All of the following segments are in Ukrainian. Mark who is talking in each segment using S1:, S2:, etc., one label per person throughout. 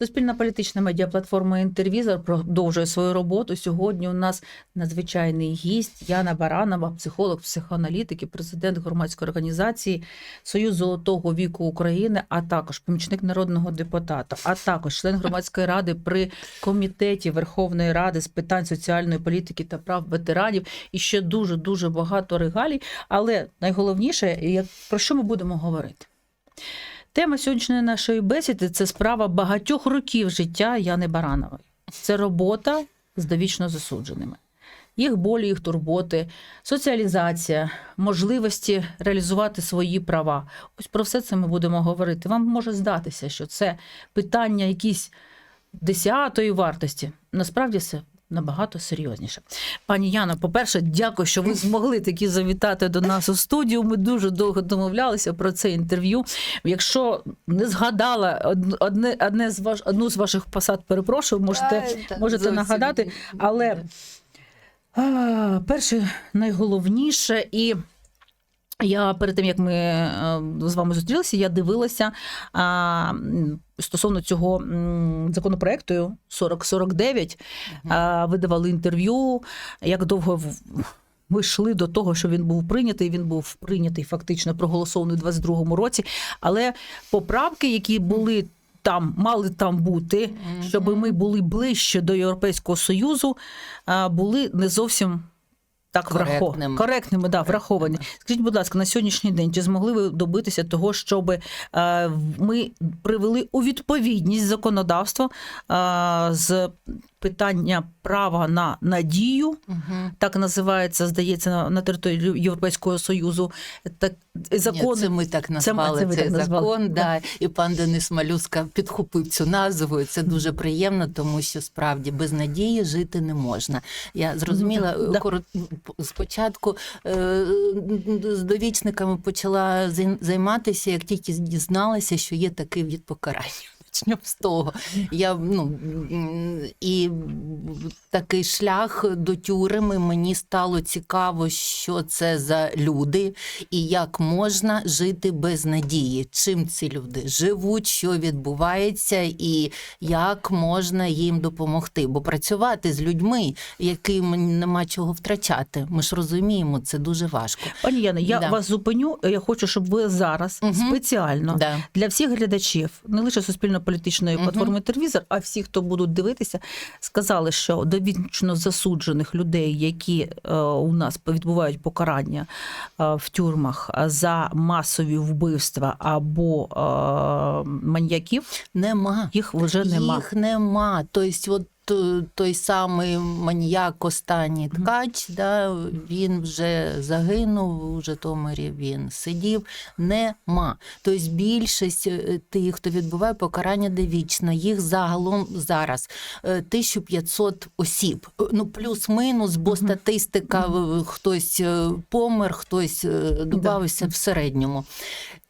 S1: Суспільна політична медіаплатформа Інтервізор продовжує свою роботу. Сьогодні у нас надзвичайний гість Яна Баранова, психолог, психоаналітик і президент громадської організації Союз Золотого віку України, а також помічник народного депутата, а також член громадської ради при комітеті Верховної Ради з питань соціальної політики та прав ветеранів. І ще дуже дуже багато регалій. Але найголовніше, як- про що ми будемо говорити? Тема сьогоднішньої нашої бесіди це справа багатьох років життя Яни Баранової. Це робота з довічно засудженими. Їх болі, їх турботи, соціалізація, можливості реалізувати свої права. Ось про все це ми будемо говорити. Вам може здатися, що це питання якісь десятої вартості. Насправді це набагато серйозніше. Пані Яна, по-перше, дякую, що ви змогли таки завітати до нас у студію. Ми дуже довго домовлялися про це інтерв'ю. Якщо не згадала од- одне, одне з ваш, одну з ваших посад, перепрошую, можете,
S2: Та, та,
S1: можете нагадати, але а, перше, найголовніше, і я перед тим як ми е, з вами зустрілися, я дивилася а, стосовно цього законопроекту 4049. А, ви давали інтерв'ю, як довго ви йшли до того, що він був прийнятий. Він був прийнятий фактично проголосований у 22-му році. Але поправки, які були. Там мали там бути, щоб ми були ближче до Європейського Союзу, а, були не зовсім так враховані.
S2: Коректними.
S1: Да, враховані. Скажіть, будь ласка, на сьогоднішній день чи змогли ви добитися того, щоб е, ми привели у відповідність законодавство е, з питання права на надію,
S2: Мгм.
S1: так називається, здається, на, на території Європейського Союзу. Так, закон...
S2: Ні, це ми так назвали
S1: це ви
S2: цей
S1: так назвали.
S2: закон. Да. І пан Денис Малюска підхопив цю назву. і Це дуже приємно, тому що справді без надії жити не можна. Я зрозуміла
S1: Ну, да.
S2: корот... спочатку е, з довічниками почала зай- займатися, як тільки дізналася, що є такий від покарання. Почнемо з того. Я, ну, і такий шлях до тюрми мені стало цікаво, що це за люди і як можна жити без надії. Чим ці люди живуть, що відбувається, і як можна їм допомогти. Бо працювати з людьми, яким нема чого втрачати, ми ж розуміємо, це дуже важко.
S1: Пані Яна, я
S2: Да.
S1: вас зупиню. Я хочу, щоб ви зараз
S2: Мгм.
S1: спеціально
S2: Да.
S1: для всіх глядачів, не лише суспільно-політичної
S2: Мгм.
S1: платформи Тервізор, а всі, хто будуть дивитися, сказали, що довічно засуджених людей, які е, у нас відбувають покарання е, в тюрмах за масові вбивства або е, маньяків,
S2: Нема.
S1: їх вже нема.
S2: Їх нема. Тобто, от той самий маніяк останній ткач, да, він вже загинув у Житомирі, він сидів. Нема. Тобто більшість е, тих, хто відбуває покарання довічно, їх загалом зараз е, 1500 осіб. Е, Ну, плюс-минус, бо статистика е, хтось е, помер, хтось е, додався в середньому.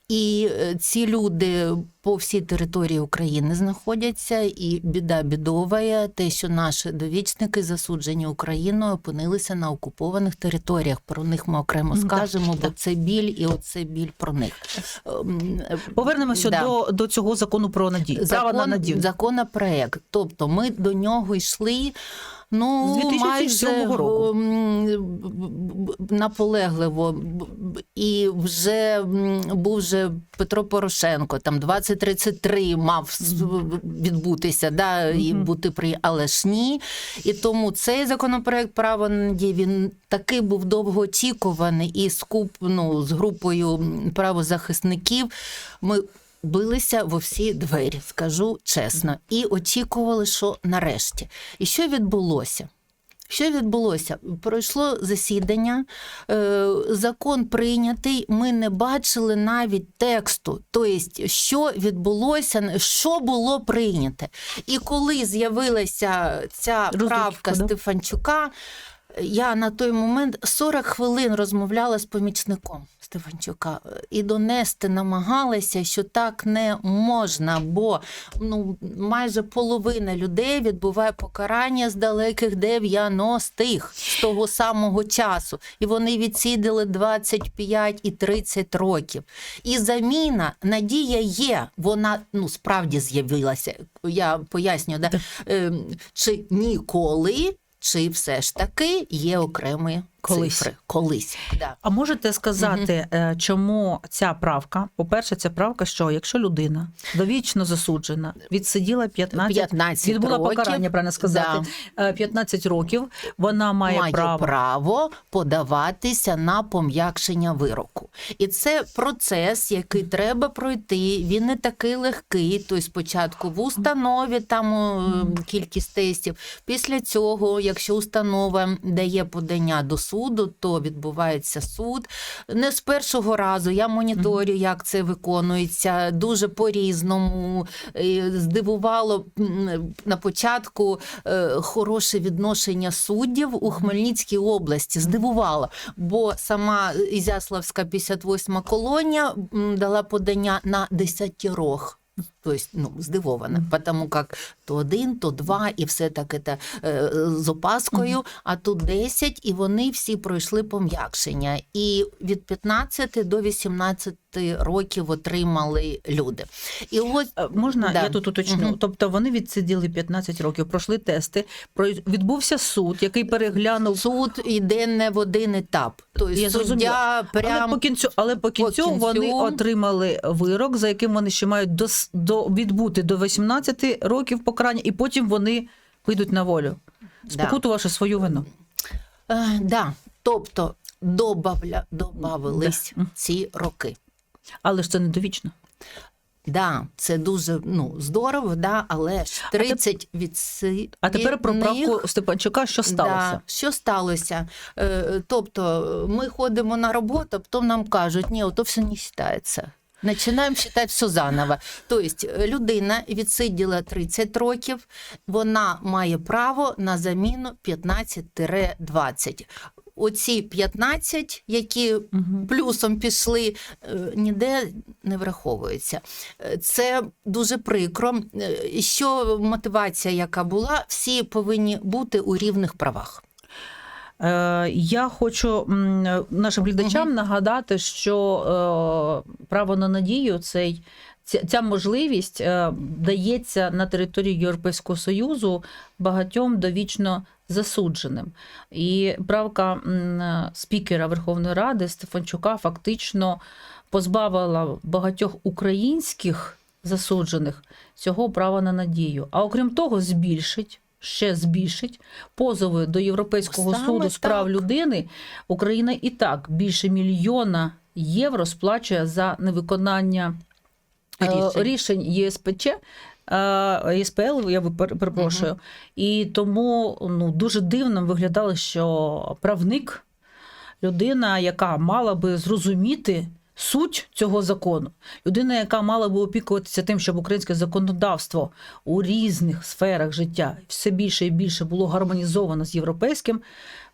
S2: І е, ці люди по всій території України знаходяться, і біда бідоває те, що наші довічники, засуджені Україною, опинилися на окупованих територіях. Про них ми окремо скажемо, бо
S1: так.
S2: це біль, і оце біль про них. Ем,
S1: Повернемося
S2: да.
S1: до, до цього закону про надію. Право на надію.
S2: законопроект. Тобто ми до нього йшли. Ну,
S1: З 2007
S2: майже
S1: року.
S2: м, б- б- наполегливо. І вже був же Петро Порошенко, там 2033 мав відбутися, да, і бути при, але ж ні. І тому цей законопроект право на надію, він такий був довгоочікуваний і з, ну, з групою правозахисників ми билися во всі двері, скажу чесно, і очікували, що нарешті. І що відбулося? Що відбулося? Пройшло засідання, е, закон прийнятий. Ми не бачили навіть тексту, тобто, що відбулося, що було прийняте. І коли з'явилася ця правка. Стефанчука, я на той момент 40 хвилин розмовляла з помічником. Стефанчука і донести намагалися, що так не можна, бо ну, майже половина людей відбуває покарання з далеких 90-х, з того самого часу. І вони відсідили 25 і 30 років. І заміна, надія є, вона ну, справді з'явилася. Я поясню, да? Ем, чи ніколи, чи все ж таки є окремі
S1: Колись.
S2: цифри. Колись. Да.
S1: А можете сказати, е, чому ця правка? По-перше, ця правка, що якщо людина довічно засуджена, відсиділа 15,
S2: 15
S1: відбула
S2: років,
S1: покарання, правильно сказати, е, 15 років, вона має,
S2: має
S1: право.
S2: право. подаватися на пом'якшення вироку. І це процес, який треба пройти. Він не такий легкий. Тобто спочатку в установі там е, кількість тестів. Після цього, якщо установа дає подання до суду, то відбувається суд. Не з першого разу я моніторю, як це виконується дуже по-різному. Е, Здивувало на початку е, хороше відношення суддів у Хмельницькій області. Здивувало, бо сама Ізяславська 58 колонія дала подання на десятірох. Тобто, ну, здивована, тому як то один, то два, і все таке та, е, з опаскою, а тут 10, і вони всі пройшли пом'якшення. І від 15 до 18 років отримали люди. І ось
S1: Е, Можна
S2: Да.
S1: я тут уточню?
S2: Мгм.
S1: Тобто вони відсиділи 15 років, пройшли тести, відбувся суд, який переглянув.
S2: суд йде не в один етап. Тобто
S1: Я
S2: суддя
S1: зрозуміла. Але по кінцю, але по кінцю,
S2: кінцю-
S1: вони отримали вирок, за яким вони ще мають до, до відбути до 18 років покарання, і потім вони вийдуть на волю, спокутувавши свою вину.
S2: Е, да. Тобто добавля, добавились
S1: Да.
S2: ці роки.
S1: Але ж це не довічно.
S2: Да, це дуже ну, здорово, да, але ж 30 від
S1: А тепер про правку Степанчука, що сталося?
S2: Да, що сталося? Е, тобто ми ходимо на роботу, а потім нам кажуть, ні, то все не вважається. Починаємо вважати все заново. Тобто людина відсиділа 30 років, вона має право на заміну 15-20. Оці 15, які
S1: Мгм.
S2: плюсом пішли, е, ніде не враховується. Е, Це дуже прикро. Е, Що мотивація, яка була, всі повинні бути у рівних правах.
S1: Я хочу нашим глядачам нагадати, що право на надію цей. Ця, можливість дається на території Європейського Союзу багатьом довічно засудженим. І правка спікера Верховної Ради Стефанчука фактично позбавила багатьох українських засуджених цього права на надію. А окрім того, збільшить. Ще збільшить позови до Європейського
S2: Саме
S1: суду з прав людини. Україна і так більше мільйона євро сплачує за невиконання е,
S2: Рішень.
S1: рішень ЄСПЧ. Е, ЄСПЛ, я ви- пер- перепрошую. І тому ну, дуже дивним виглядало, що правник, людина, яка мала би зрозуміти суть цього закону, людина, яка мала би опікуватися тим, щоб українське законодавство у різних сферах життя все більше і більше було гармонізовано з європейським.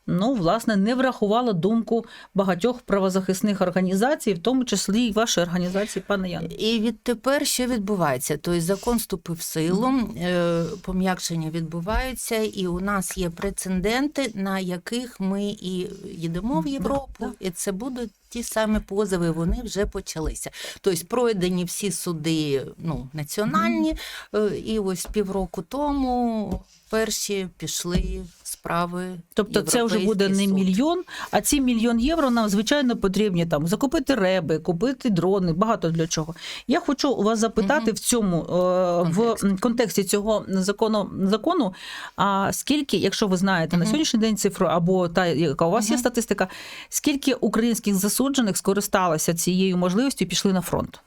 S1: Ну, власне, не врахувала думку багатьох правозахисних організацій, в тому числі і вашої організації, пане Ян.
S2: І відтепер що відбувається? Тобто закон вступив в силу, е, пом'якшення відбуваються, і у нас є прецеденти, на яких ми і їдемо в Європу, і це будуть ті самі позови, вони вже почалися. Тобто пройдені всі суди ну, національні, е, і ось півроку тому перші пішли справи.
S1: Тобто це вже буде не
S2: суд.
S1: мільйон, а ці мільйон євро нам звичайно потрібні там закупити реби, купити дрони, багато для чого. Я хочу у вас запитати
S2: Мгм.
S1: в цьому е, в
S2: Контексті.
S1: цього закону закону. А скільки, якщо ви знаєте на сьогоднішній день цифру, або та яка у вас є статистика, скільки українських засуджених скористалися цією можливістю і пішли на фронт?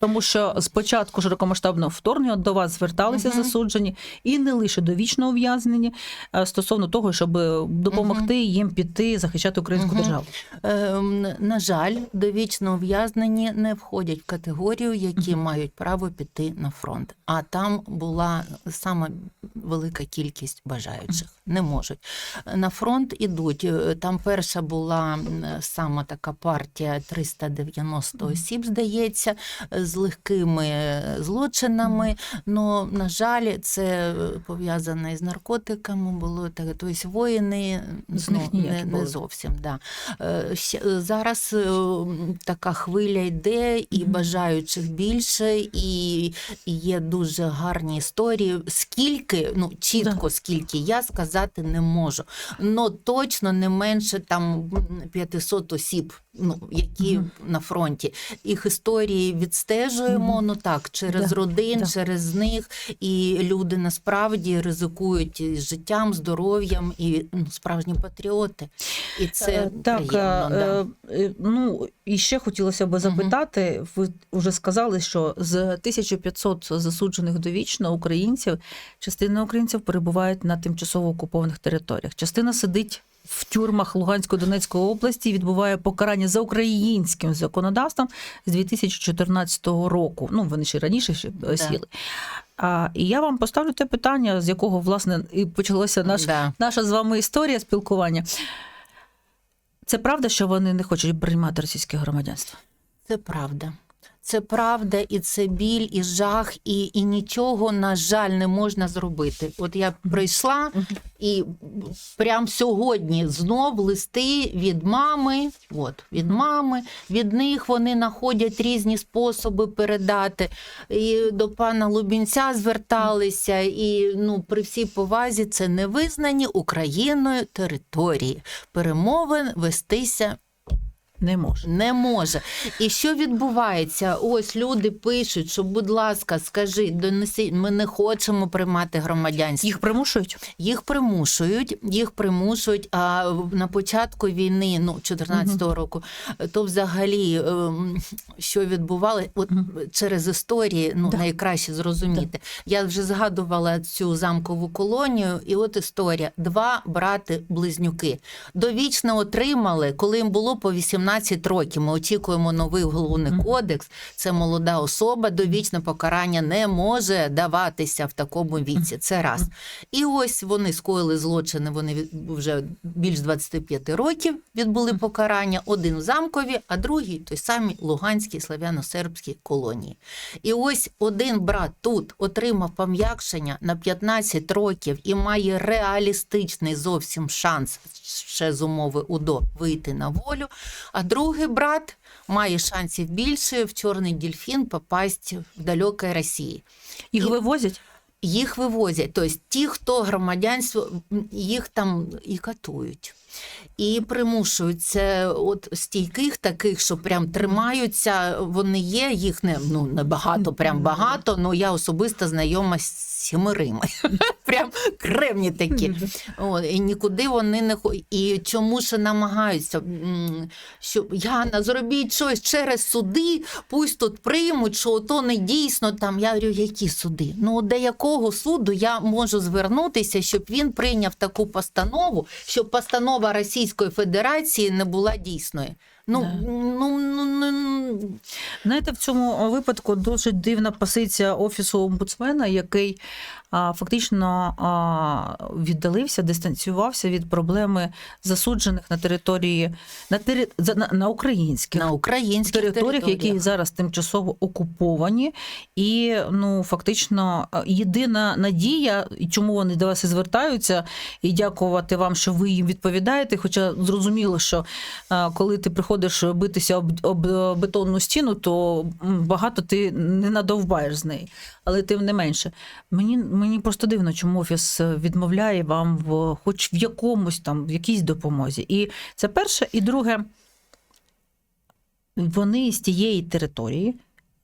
S1: Тому що спочатку широкомасштабного вторгнення до вас зверталися
S2: Мгм.
S1: засуджені і не лише довічно ув'язнені е, стосовно того, щоб допомогти їм піти захищати українську
S2: Мгм.
S1: державу.
S2: Ем, На жаль, довічно ув'язнені не входять в категорію, які мають право піти на фронт. А там була саме велика кількість бажаючих. Не можуть. На фронт ідуть. Е, Там перша була сама така партія 390 осіб, здається, з легкими е, злочинами. Ну, на жаль, це е, пов'язане з наркотиками було так. Тобто воїни
S1: З
S2: ну,
S1: них
S2: не, не зовсім. Да. Е, Зараз така хвиля йде, і бажаючих більше, і, є дуже гарні історії. Скільки, ну чітко скільки я сказати не можу. Ну точно не менше там 500 осіб, ну які
S1: Мгм.
S2: на фронті. Їх історії відстежуємо. Ну так, через
S1: Да,
S2: родин,
S1: да.
S2: через них, і люди насправді ризикують і життям, здоров'ям, і ну, справжні патріоти. І це
S1: Е, так,
S2: приємно. да.
S1: е, е, ну і ще хотілося би запитати. Ви вже сказали, що з 1500 засуджених довічно українців, частина українців перебувають на тимчасово окупованих територіях. Частина сидить в тюрмах Луганської Донецької області, відбуває покарання за українським законодавством з 2014 року. Ну вони ще раніше ще е,
S2: Да.
S1: сіли. А, і я вам поставлю те питання, з якого власне і почалося наш
S2: Да.
S1: наша з вами історія спілкування. Це правда, що вони не хочуть приймати російське громадянство?
S2: Це правда. Це правда, і це біль, і жах, і, і нічого, на жаль, не можна зробити. От я прийшла, і прямо сьогодні знов листи від мами. От від мами, від них вони знаходять різні способи передати. І до пана Лубінця зверталися, і ну, при всій повазі це не визнані Україною території. Перемовин вестися
S1: Не може.
S2: не може. І що відбувається? Ось люди пишуть, що, будь ласка, скажи, донеси, ми не хочемо приймати громадянство.
S1: Їх примушують?
S2: Їх примушують, їх примушують. А на початку війни, ну 14-го року, то взагалі ем, що відбувалося, от
S1: Мгм.
S2: через історії, ну
S1: Да.
S2: найкраще зрозуміти. Я вже згадувала цю замкову колонію, і от історія: два брати-близнюки довічно отримали, коли їм було по 18 років. Ми очікуємо новий уголовний
S1: Мгм.
S2: кодекс. Це молода особа, довічне покарання не може даватися в такому віці. Це раз. І ось вони скоїли злочини. Вони вже більш 25 років відбули покарання. Один в замкові, а другий той самий Луганській славяно-сербській колонії. І ось один брат тут отримав пом'якшення на 15 років і має реалістичний зовсім шанс ще з умови УДО вийти на волю. А другий брат має шансів більше в чорний дельфін попасть в далекої Росії.
S1: Їх
S2: І-
S1: вивозять?
S2: Їх вивозять. Тобто ті, хто громадянство, їх там і катують. І примушують це от стійких таких, що прям тримаються, вони є, їх не, ну, не багато, прям багато, але я особисто знайома з сімерими. Прям кремні такі. О, і нікуди вони не хо- І чому ж намагаються, що Яна, зробіть щось через суди, пусть тут приймуть, що то не дійсно там. Я говорю, які суди? Ну, до якого суду я можу звернутися, щоб він прийняв таку постанову, щоб постанова Російської Федерації не була дійсною. Ну,
S1: Да.
S2: ну, ну, ну,
S1: Знаєте, в цьому випадку дуже дивна позиція офісу омбудсмена, який фактично віддалився, дистанціювався від проблеми засуджених на території на, тери, на, на українських
S2: на українських
S1: територіях, які зараз тимчасово окуповані, і ну фактично єдина надія, і чому вони до вас і звертаються, і дякувати вам, що ви їм відповідаєте. Хоча зрозуміло, що коли ти приходиш битися об, об бетонну стіну, то багато ти не надовбаєш з неї. Але тим не менше, мені, мені просто дивно, чому офіс відмовляє вам в хоч в якомусь там в якійсь допомозі. І це перше, і друге вони з тієї території,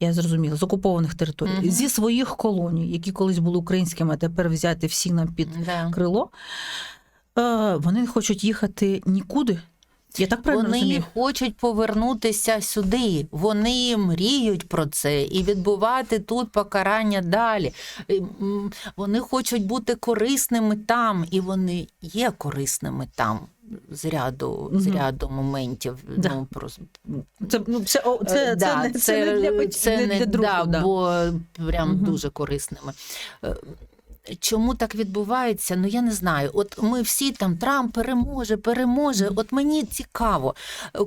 S1: я зрозуміла, з окупованих територій,
S2: Мгм.
S1: зі своїх колоній, які колись були українськими, а тепер взяти всі нам під
S2: Да.
S1: крило, е, вони не хочуть їхати нікуди. Я так правильно
S2: Вони
S1: розумію?
S2: хочуть повернутися сюди. Вони мріють про це і відбувати тут покарання далі. Вони хочуть бути корисними там, і вони є корисними там. З ряду, з ряду моментів.
S1: Да.
S2: Ну, просто,
S1: Це, ну, це, о, це,
S2: Е,
S1: це,
S2: да,
S1: не, це, не для,
S2: це
S1: не для друзів.
S2: да,
S1: да.
S2: бо прям
S1: Мгм.
S2: дуже корисними. Чому так відбувається? Ну я не знаю. От ми всі там Трамп переможе, переможе. От мені цікаво,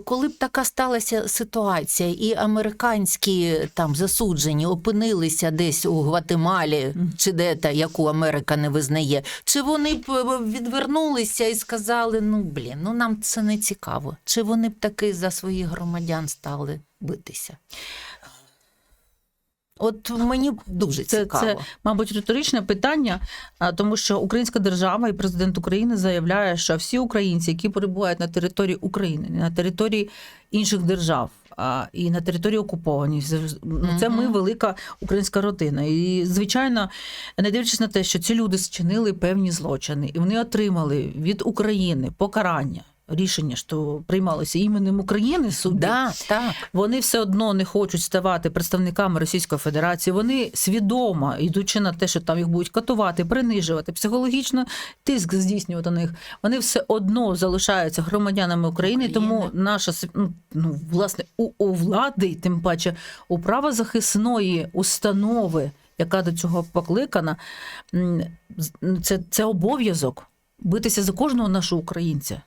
S2: коли б така сталася ситуація, і американські там засуджені опинилися десь у Гватемалі чи де та яку Америка не визнає, чи вони б е, відвернулися і сказали: ну блін, ну нам це не цікаво. Чи вони б таки за своїх громадян стали битися? От мені дуже
S1: Це,
S2: цікаво.
S1: це, мабуть, риторичне питання, тому що Українська держава і президент України заявляє, що всі українці, які перебувають на території України, на території інших держав. І на території окуповані ну, це ми велика українська родина. І звичайно, не дивлячись на те, що ці люди зчинили певні злочини, і вони отримали від України покарання. Рішення, що приймалося іменем України судді,
S2: Да, так.
S1: вони все одно не хочуть ставати представниками Російської Федерації. Вони свідомо йдучи на те, що там їх будуть катувати, принижувати, психологічно тиск здійснювати на них. Вони все одно залишаються громадянами України.
S2: України.
S1: Тому наша ну, ну, власне у, у влади, тим паче у правозахисної установи, яка до цього покликана, це, це обов'язок битися за кожного нашого українця.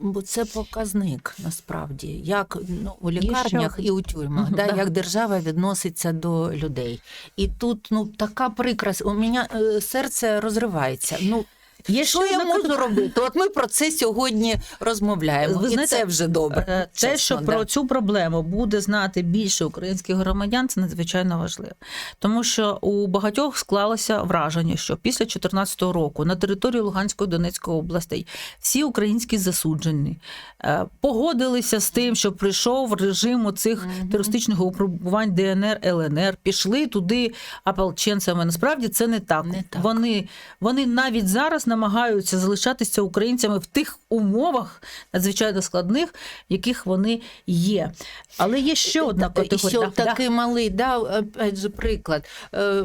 S2: Бо це показник насправді, як ну, у лікарнях і у тюрмах, да,
S1: да.
S2: як держава відноситься до людей. І тут ну така прикрас. У мене е, серце розривається. Ну
S1: Є
S2: що я можу робити? От ми про це сьогодні розмовляємо.
S1: Ви
S2: і
S1: знаєте,
S2: це вже добре.
S1: Е, Те,
S2: чесно,
S1: що
S2: да.
S1: про цю проблему буде знати більше українських громадян, це надзвичайно важливо. Тому що у багатьох склалося враження, що після 2014 року на території Луганської Донецької областей всі українські засуджені е, погодилися з тим, що прийшов режим оцих
S2: Мгм.
S1: терористичних випробувань ДНР, ЛНР, пішли туди ополченцями. Насправді це не так.
S2: Не так.
S1: Вони, вони навіть зараз намагаються залишатися українцями в тих умовах надзвичайно складних, в яких вони є. Але є ще одна
S2: Да, і
S1: категорія. Да,
S2: такий малий, да, же, приклад. Е,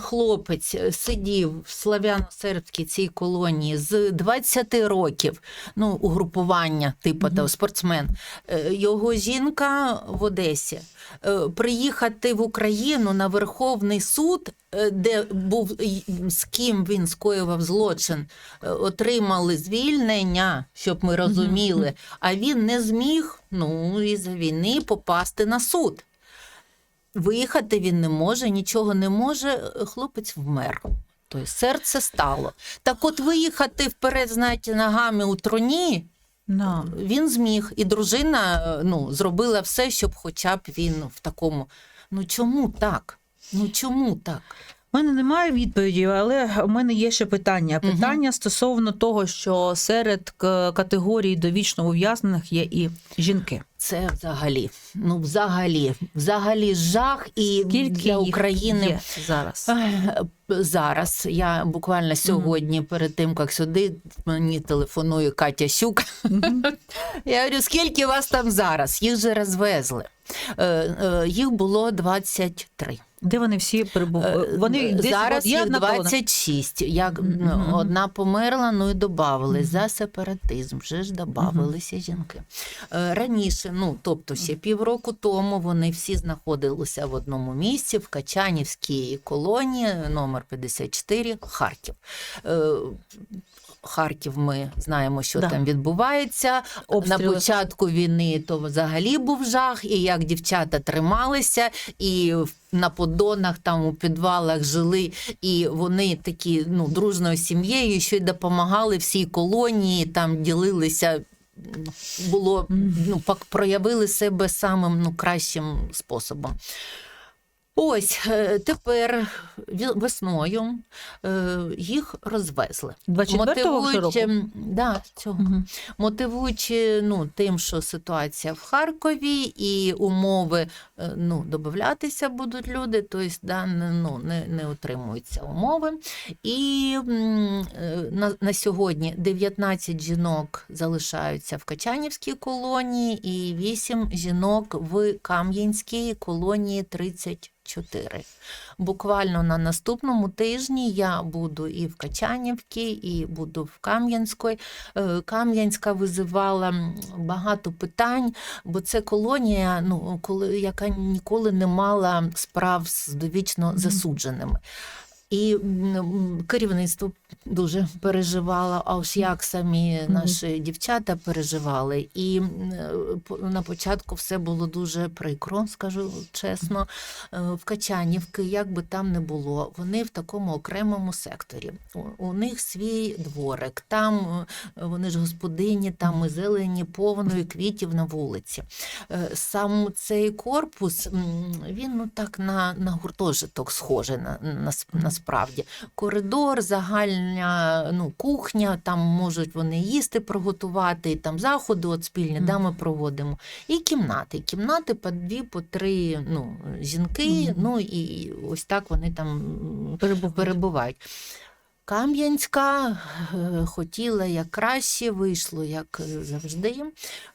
S2: Хлопець сидів в славяно-сербській цій колонії з 20 років, ну, угрупування, типу
S1: Мгм.
S2: там, спортсмен. Е, Його жінка в Одесі. Е, Приїхати в Україну на Верховний суд, е, де був з ким він скоював злочин, е, отримали звільнення, щоб ми розуміли, а він не зміг ну, із-за війни попасти на суд. Виїхати він не може, нічого не може. е, Хлопець вмер. Тобто серце стало. Так от виїхати вперед, знаєте, ногами у троні,
S1: Да.
S2: він зміг. І дружина е, ну, зробила все, щоб хоча б він в такому. Ну чому так? Ну чому так?
S1: У мене немає відповіді, але у мене є ще питання. Питання стосовно того, що серед категорій довічно ув'язнених є і жінки.
S2: Це взагалі, ну взагалі, взагалі жах і
S1: Скільки
S2: для України
S1: є зараз?
S2: Зараз я буквально сьогодні, перед тим як сюди, мені телефонує Катя Щук.
S1: Мгм.
S2: Я говорю, скільки вас там зараз? Їх же розвезли. Е, е, Їх було 23.
S1: Де вони всі перебувають?
S2: Е,
S1: Вони десь
S2: зараз
S1: є
S2: їх 26. Як ну, одна померла, ну і додавали
S1: Мгм.
S2: за сепаратизм. Вже ж додавалися жінки. Е, Раніше, ну тобто ще півроку тому, вони всі знаходилися в одному місці в Качанівській колонії, номер 54, Харків. Харків, ми знаємо, що
S1: Да.
S2: там відбувається.
S1: Обстріли.
S2: На початку війни то взагалі був жах, і як дівчата трималися, і на подонах там у підвалах жили, і вони такі ну, дружною сім'єю, що й допомагали всій колонії, там ділилися. Було ну, проявили себе самим ну, кращим способом. Ось е, тепер весною е, їх розвезли.
S1: 24-го року?
S2: да, цього
S1: Мгм.
S2: мотивуючи ну, тим, що ситуація в Харкові і умови е, ну, додатися будуть люди, тобто да, ну, не, не утримуються умови. І на, на сьогодні 19 жінок залишаються в Качанівській колонії і 8 жінок в Кам'янській колонії 34. Буквально на наступному тижні я буду і в Качанівці, і буду в Кам'янській. Е, Кам'янська визивала багато питань, бо це колонія, ну, коли, яка ніколи не мала справ з довічно засудженими. І керівництво дуже переживало, а ось як самі наші дівчата переживали. І на початку все було дуже прикро, скажу чесно. Е, В Качанівки, як би там не було, вони в такому окремому секторі. У, них свій дворик, там е, вони ж господині, там і зелені повно, і квітів на вулиці. Е, Сам цей корпус, він ну так на, на гуртожиток схожий на, на, насправді. Коридор, загальна ну, кухня, там можуть вони їсти приготувати, і там заходи от спільні, да, ми проводимо. І кімнати. Кімнати по дві, по три ну, жінки,
S1: mm.
S2: ну і ось так вони там
S1: Перебувають.
S2: Кам'янська е, хотіла як краще, вийшло, як завжди,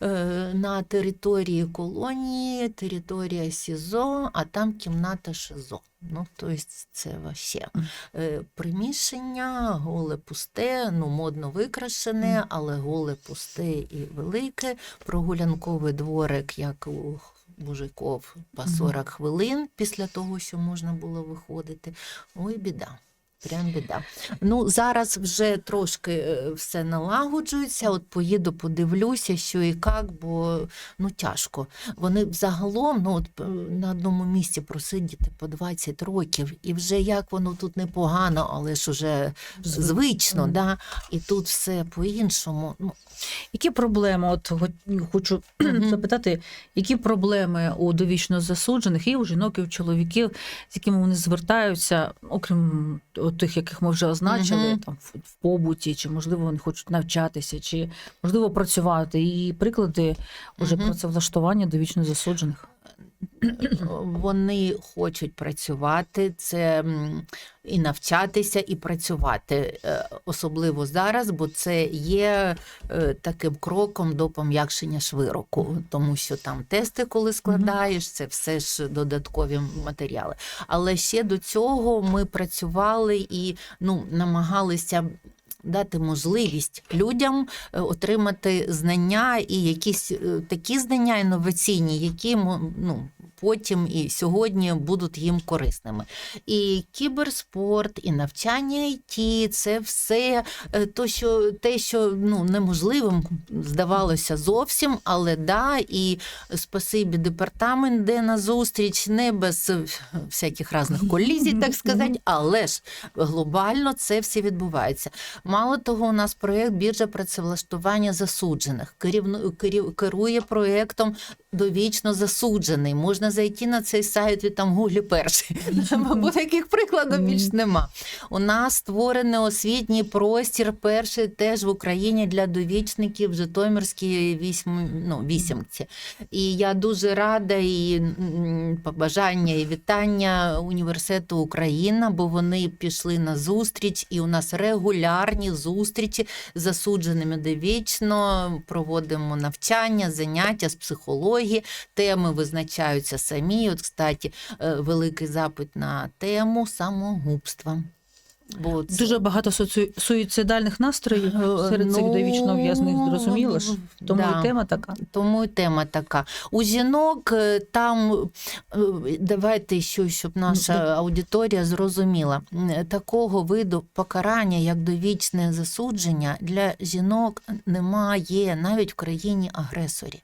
S2: е, на території колонії, територія СІЗО, а там кімната ШИЗО. Ну, тобто це вообще Е, приміщення, голе пусте, ну модно викрашене, але голе пусте і велике. Прогулянковий дворик, як у мужиков, по
S1: Мгм.
S2: 40 хвилин після того, що можна було виходити. Ой, біда. Прям біда. Ну, зараз вже трошки е, все налагоджується. От поїду, подивлюся, що і як, бо ну тяжко. Вони взагалом ну, от, е, на одному місці просидіти по 20 років, і вже як воно тут непогано, але ж уже звично,
S1: Мгм.
S2: да? і тут все по-іншому. Ну,
S1: Які проблеми? От хочу запитати, які проблеми у довічно засуджених і у жінок, і у чоловіків, з якими вони звертаються, окрім от тих, яких ми вже означили,
S2: Мгм.
S1: там в, побуті, чи можливо вони хочуть навчатися, чи можливо працювати, і приклади уже
S2: Мгм.
S1: працевлаштування довічно засуджених.
S2: Вони хочуть працювати, це і навчатися, і працювати, Е, особливо зараз, бо це є е, таким кроком до пом'якшення швироку, тому що там тести, коли складаєш, це все ж додаткові матеріали. Але ще до цього ми працювали і ну, намагалися. Дати можливість людям е, отримати знання і якісь такі знання інноваційні, які ну, потім і сьогодні будуть їм корисними. І кіберспорт, і навчання IT – це все е, то, що, те, що ну, неможливим здавалося зовсім, але да, і спасибі департамент, де на зустріч, не без всяких різних колізій, так сказати, але ж глобально це все відбувається. Мало того, у нас проєкт біржа працевлаштування засуджених. Керівно, керів, керує проєктом довічно засуджений. Можна зайти на цей сайт і там гуглі перший. Бо таких прикладів більш нема. У нас створений освітній простір, перший теж в Україні для довічників в Житомирській вісьм, ну, вісімці. І я дуже рада і побажання і вітання університету Україна, бо вони пішли на зустріч, і у нас регулярні зустрічі з засудженими довічно. Проводимо навчання, заняття з психології. Теми визначаються самі. От, кстати, е, великий запит на тему самогубства. Бо це-
S1: Дуже багато соци- суїцидальних настроїв
S2: Е,
S1: серед цих
S2: ну,
S1: довічно ув'язаних, зрозуміло ж. Тому
S2: да.
S1: і тема така.
S2: Тому і тема така. У жінок е, там давайте що, щоб наша аудиторія зрозуміла. Такого виду покарання, як довічне засудження, для жінок немає навіть в країні агресорі.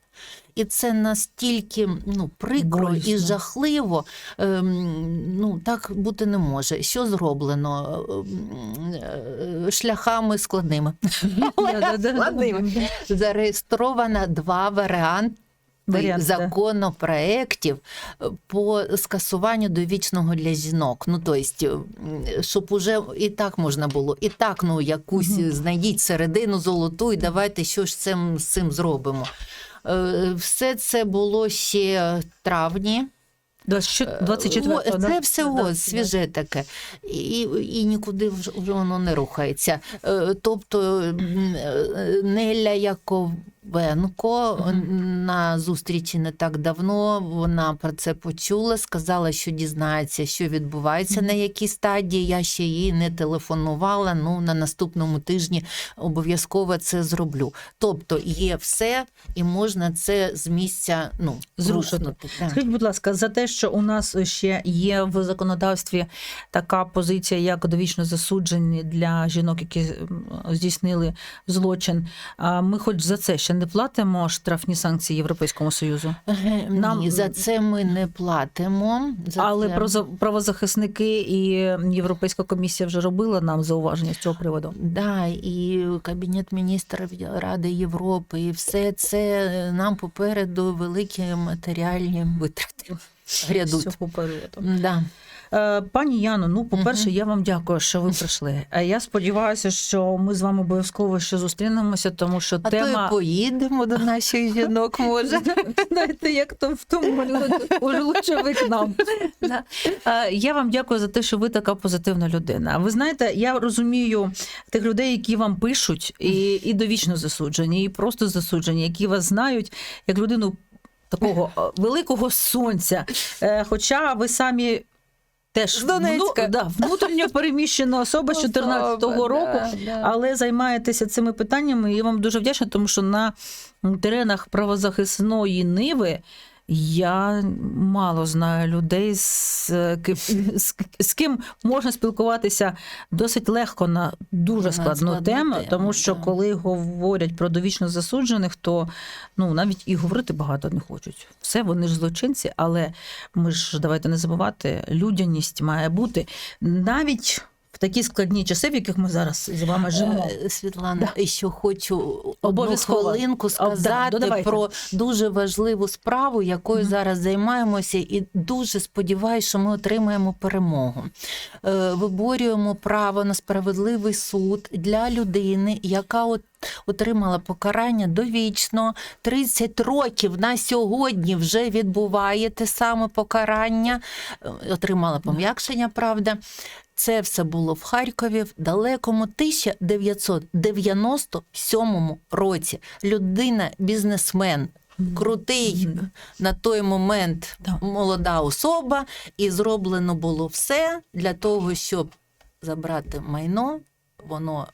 S2: І це настільки ну, прикро і жахливо. Ем, ну, так бути не може. Що зроблено? Ем, е, Шляхами складними. Складними. Зареєстровано два варіанти. Законопроєктів е, по скасуванню довічного для жінок. Ну, тобто, щоб уже і так можна було, і так, ну, якусь знайдіть середину золоту, і давайте що ж цим, з цим зробимо. Е, Все це було ще травні.
S1: 24
S2: О, це все ось свіже таке. І, і нікуди вже, воно не рухається. Е, Тобто е, Неля Яков. Венко на зустрічі не так давно. Вона про це почула, сказала, що дізнається, що відбувається на якій стадії. Я ще їй не телефонувала. Ну на наступному тижні обов'язково це зроблю. Тобто є все, і можна це з місця ну
S1: Зрушити. Скажіть, будь ласка, за те, що у нас ще є в законодавстві така позиція, як довічно засуджені для жінок, які здійснили злочин. Ми хоч за це ще не платимо штрафні санкції Європейському Союзу. Нам-
S2: Ні, за це ми не платимо. За
S1: Але
S2: це...
S1: правозахисники і Європейська комісія вже робила нам зауваження з цього приводу.
S2: Да, і Кабінет міністрів Ради Європи, і все це нам попереду великі матеріальні витрати
S1: З
S2: грядуть.
S1: цього періоду.
S2: Да.
S1: Е, Пані Яно, ну, по-перше, я вам дякую, що ви прийшли. А я сподіваюся, що ми з вами обов'язково ще зустрінемося, тому що
S2: А то
S1: тема
S2: і поїдемо до наших жінок, може.
S1: знаєте, як то в тому лучше ви к нам. Е, Я вам дякую за те, що ви така позитивна людина. А ви знаєте, я розумію тих людей, які вам пишуть, і, і довічно засуджені, і просто засуджені, які вас знають як людину такого е, великого сонця. Е, Хоча ви самі. Теж
S2: З Донецька.
S1: вну- да, внутрішньо переміщена особа з 14-го року,
S2: Да, да.
S1: але займаєтеся цими питаннями. І я вам дуже вдячна, тому що на теренах правозахисної ниви. Я мало знаю людей, з, ки- з, з ким можна спілкуватися досить легко на дуже складну тему,
S2: тему,
S1: тому що коли говорять про довічно засуджених, то ну навіть і говорити багато не хочуть. Все вони ж злочинці, але ми ж давайте не забувати, людяність має бути навіть в такі складні часи, в яких ми зараз з вами живемо.
S2: Е, Світлана, що хочу одну хвилинку
S1: А, да,
S2: сказати про дуже важливу справу, якою
S1: Мгм.
S2: зараз займаємося, і дуже сподіваюся, що ми отримаємо перемогу. Е, Виборюємо право на справедливий суд для людини, яка от отримала покарання довічно. 30 років на сьогодні вже відбуває те саме покарання, Е, отримала пом'якшення, правда. Це все було в Харкові в далекому 1997 році. Людина, бізнесмен, крутий на той момент молода особа, і зроблено було все для того, щоб забрати майно. Воно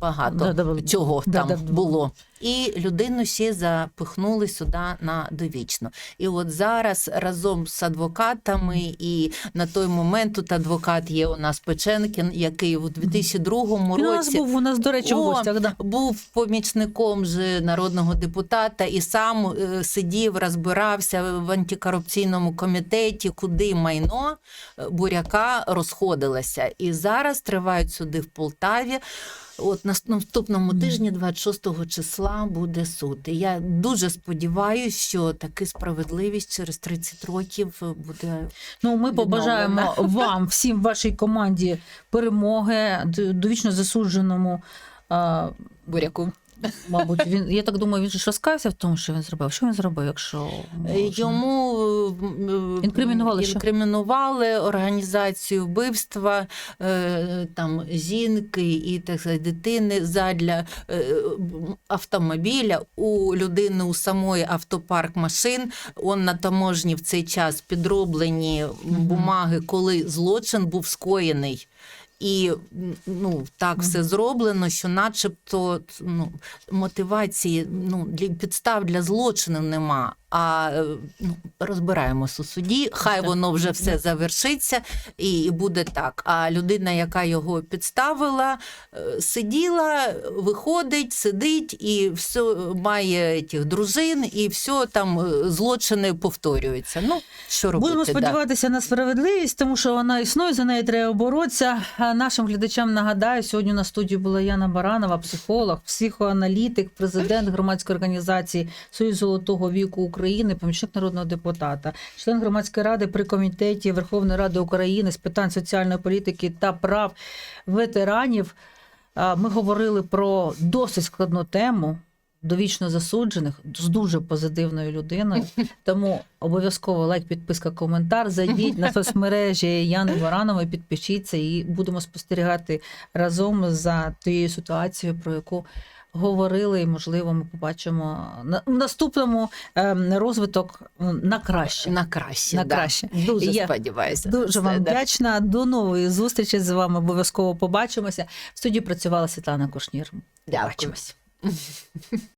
S2: багато
S1: Да, да,
S2: чого
S1: да,
S2: там
S1: да,
S2: було. І людину ще запихнули сюди на довічно. І от зараз разом з адвокатами, і на той момент тут адвокат є у нас Печенкін, який у 2002
S1: Він у нас
S2: році
S1: був у нас, до речі, в гостях. Да.
S2: був помічником же народного депутата і сам е, сидів, розбирався в антикорупційному комітеті, куди майно е, буряка розходилося. І зараз тривають суди в Полтаві. От наступному тижні, 26 числа, буде суд. І я дуже сподіваюся, що таки справедливість через 30 років буде
S1: Ну, ми побажаємо вам, всім вашій команді перемоги, довічно засудженому.
S2: Буряку.
S1: Мабуть, він я так думаю, він же ж розкаявся в тому, що він зробив. Що він зробив, якщо можна?
S2: Йому е,
S1: Інкримінували що?
S2: організацію вбивства е, там жінки і так сказати, дитини задля е, автомобіля у людини у самої автопарк машин. Он на таможні в цей час підроблені бумаги, коли злочин був скоєний. І ну так все зроблено, що, начебто, ну мотивації, ну для підстав для злочину нема. А е, ну розбираємось у суді. Хай воно вже все завершиться, і, буде так. А людина, яка його підставила, е, сиділа, виходить, сидить і все має тих дружин, і все там е, злочини повторюються. Ну що робити?
S1: Будемо
S2: да.
S1: сподіватися на справедливість, тому що вона існує, за неї треба боротися. А Нашим глядачам нагадаю, сьогодні на студії була Яна Баранова, психолог, психоаналітик, президент громадської організації Союз Золотого віку України, помічник народного депутата, член громадської ради при комітеті Верховної Ради України з питань соціальної політики та прав ветеранів. Ми говорили про досить складну тему. Довічно засуджених з дуже позитивною людиною. Тому обов'язково лайк, підписка, коментар. Зайдіть на соцмережі Яни Баранової, підпишіться і будемо спостерігати разом за тією ситуацією, про яку говорили, і можливо, ми побачимо на в наступному ем, розвиток на краще.
S2: На краще.
S1: На
S2: да.
S1: краще.
S2: Дуже
S1: Я
S2: сподіваюся.
S1: Дуже вам
S2: да.
S1: вдячна. До нової зустрічі з вами. Обов'язково побачимося. В студії працювала Світлана Кушнір.
S2: Дякую.
S1: Побачимось.